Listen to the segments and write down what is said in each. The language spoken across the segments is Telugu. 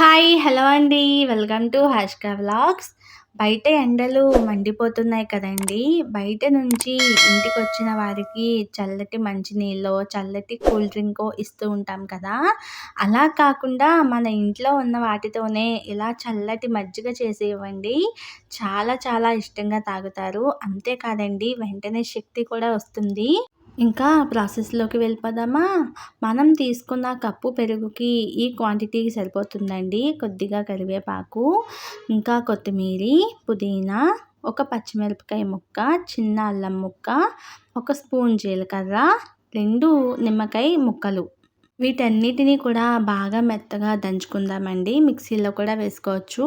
హాయ్ హలో అండి. Welcome to Hashka vlogs. బయట ఎండలు మండిపోతున్నాయి కదండి. బయట నుంచి ఇంటికి వచ్చిన వారికి చల్లటి మంచినీళ్ళు చల్లటి కూల్ డ్రింక్ ఇస్తూ ఉంటాం కదా. అలా కాకుండా మన ఇంట్లో ఉన్న వాటితోనే ఇలా చల్లటి మజ్జిగ చేసి ఇవ్వండి చాలా చాలా ఇష్టంగా తాగుతారు. అంతేకాదండి వెంటనే శక్తి కూడా వస్తుంది. ఇంకా ప్రాసెస్లోకి వెళ్ళిపోదామా? మనం తీసుకున్న కప్పు పెరుగుకి ఈ క్వాంటిటీకి సరిపోతుందండి. కొద్దిగా కరివేపాకు ఇంకా కొత్తిమీర పుదీనా ఒక పచ్చిమిరపకాయ ముక్క చిన్న అల్లం ముక్క ఒక స్పూన్ జీలకర్ర రెండు నిమ్మకాయ ముక్కలు. వీటన్నిటిని కూడా బాగా మెత్తగా దంచుకుందామండి. మిక్సీలో కూడా వేసుకోవచ్చు.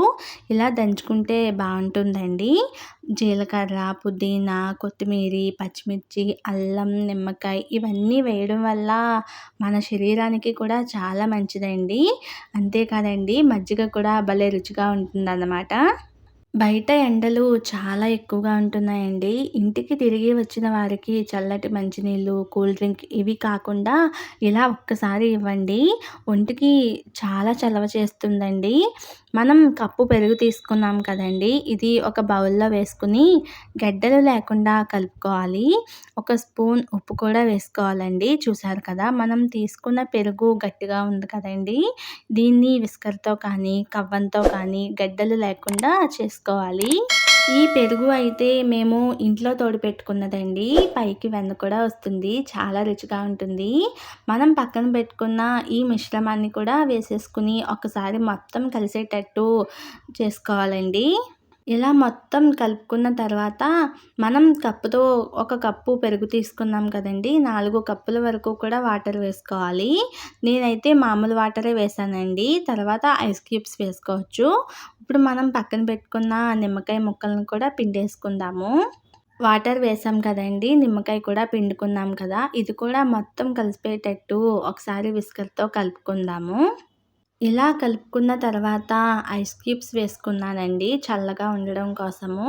ఇలా దంచుకుంటే బాగుంటుందండి. జీలకర్ర పుదీనా కొత్తిమీర పచ్చిమిర్చి అల్లం నిమ్మకాయ ఇవన్నీ వేయడం వల్ల మన శరీరానికి కూడా చాలా మంచిదండి. అంతేకాదండి మజ్జిగ కూడా భలే రుచిగా ఉంటుందన్నమాట. బయట ఎండలు చాలా ఎక్కువగా ఉంటున్నాయండి. ఇంటికి తిరిగి వచ్చిన వారికి చల్లటి మంచినీళ్ళు కూల్ డ్రింక్ ఇవి కాకుండా ఇలా ఒక్కసారి ఇవ్వండి. ఒంటికి చాలా చలవ చేస్తుందండి. మనం కప్పు పెరుగు తీసుకున్నాం కదండి. ఇది ఒక బౌల్లో వేసుకుని గడ్డలు లేకుండా కలుపుకోవాలి. ఒక స్పూన్ ఉప్పు కూడా వేసుకోవాలండి. చూసారు కదా మనం తీసుకున్న పెరుగు గట్టిగా ఉంది కదండి. దీన్ని విస్కర్తో కానీ కవ్వంతో కానీ గడ్డలు లేకుండా చేసుకోవాలి ఈ పెరుగు అయితే మేము ఇంట్లో తోడు పెట్టుకున్నదండి. పైకి వెన్న కూడా వస్తుంది. చాలా రుచిగా ఉంటుంది. మనం పక్కన పెట్టుకున్న ఈ మిశ్రమాన్ని కూడా వేసేసుకుని ఒకసారి మొత్తం కలిసేటట్టు చేసుకోవాలండి. ఇలా మొత్తం కలుపుకున్న తర్వాత మనం కప్పుతో ఒక కప్పు పెరుగు తీసుకున్నాం కదండి. నాలుగు కప్పుల వరకు కూడా వాటర్ వేసుకోవాలి. నేనైతే మామూలు వాటరే వేసానండి. తర్వాత ఐస్ క్యూబ్స్ వేసుకోవచ్చు. ఇప్పుడు మనం పక్కన పెట్టుకున్న నిమ్మకాయ ముక్కలను కూడా పిండేసుకుందాము. వాటర్ వేసాం కదండి. నిమ్మకాయ కూడా పిండుకున్నాం కదా. ఇది కూడా మొత్తం కలిసిపోయేటట్టు ఒకసారి విస్కర్తో కలుపుకుందాము. ఇలా కలుపుకున్న తర్వాత ఐస్ క్యూబ్స్ వేసుకున్నానండి. చల్లగా ఉండడం కోసము.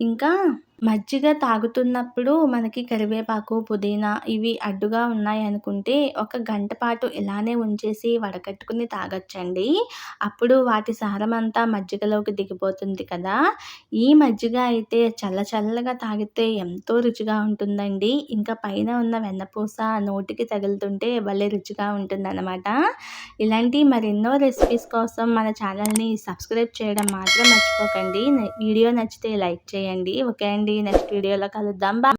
ఇంకా మజ్జిగ తాగుతున్నప్పుడు మనకి కరివేపాకు పుదీనా ఇవి అడ్డుగా ఉన్నాయి అనుకుంటే ఒక గంట పాటు ఇలానే ఉంచేసి వడకట్టుకుని తాగొచ్చండి. అప్పుడు వాటి సారం అంతా మజ్జిగలోకి దిగిపోతుంది కదా. ఈ మజ్జిగ అయితే చల్ల చల్లగా తాగితే ఎంతో రుచిగా ఉంటుందండి. ఇంకా పైన ఉన్న వెన్నపూస నోటికి తగులుతుంటే భలే రుచిగా ఉంటుందన్నమాట. ఇలాంటి మరెన్నో రెసిపీస్ కోసం మన ఛానల్ని సబ్స్క్రైబ్ చేయడం మాత్రం మర్చిపోకండి. వీడియో నచ్చితే లైక్ చేయండి. ఓకే అండి. నెక్స్ట్ వీడియోలో కలుద్దాం. బా